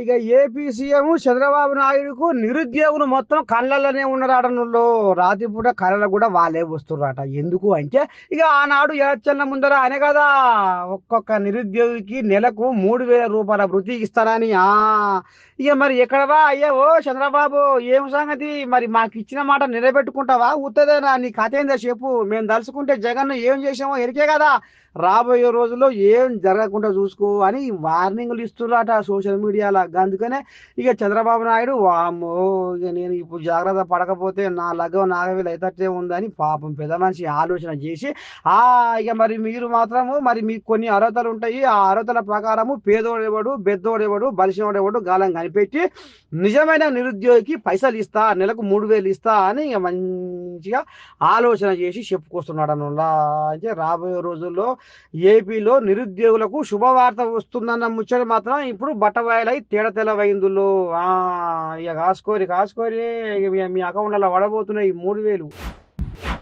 ఇక AP CM Chandrababu నాయుడుకు నిరుద్యోగులు మొత్తం కళ్ళల్లోనే ఉన్నారటనుల్లో రాత్రిపూట కళ్ళలో కూడా వాళ్ళే వస్తున్నారట ఎందుకు అంటే ఇక ఆనాడు ఎలక్షన్ల ముందర అనే కదా ఒక్కొక్క నిరుద్యోగికి నెలకు మూడు వేల రూపాయల వృత్తి ఇస్తారని. ఆ ఇక మరి ఎక్కడవా అయ్యా ఓ చంద్రబాబు ఏం సంగతి? మరి మాకు ఇచ్చిన మాట నిలబెట్టుకుంటావా? ఉత్తదేనా? నీ కథ ఏందో చెప్పు. మేము తలుసుకుంటే జగన్ ఏం చేసామో ఎరికే కదా. రాబోయే రోజుల్లో ఏం జరగకుండా చూసుకో అని వార్నింగ్లు ఇస్తున్నారట సోషల్ మీడియాలో. అందుకనే ఇక చంద్రబాబు నాయుడు వామ్మో ఇక నేను ఇప్పుడు జాగ్రత్త పడకపోతే నా లగ్గం నాగవేలు అయితే ఉందని పాపం పెద్ద మనిషి ఆలోచన చేసి ఆ ఇక మరి మీరు మాత్రము మరి మీకు కొన్ని అర్హతలు ఉంటాయి. ఆ అర్హతల ప్రకారము పేదోడెవడు బెద్దోడేవాడు బలిసినోడేవాడు గాలం కనిపెట్టి నిజమైన నిరుద్యోగికి పైసలు ఇస్తా నెలకు మూడు వేలు ఇస్తా అని ఇక మంచిగా ఆలోచన చేసి చెప్పుకొస్తున్నాడు అన్నలా అంటే రాబోయే రోజుల్లో ఏపీలో నిరుద్యోగులకు శుభవార్త వస్తుందన్న ముచ్చట మాత్రం ఇప్పుడు బట్టవాయలై తేడ తెల్లవైందులో. ఆ, ఇక కాసుకోరి కాసుకోరి మీ- అకౌంట్లలో అకౌంట్లో పడబోతున్నాయి మూడు వేలు.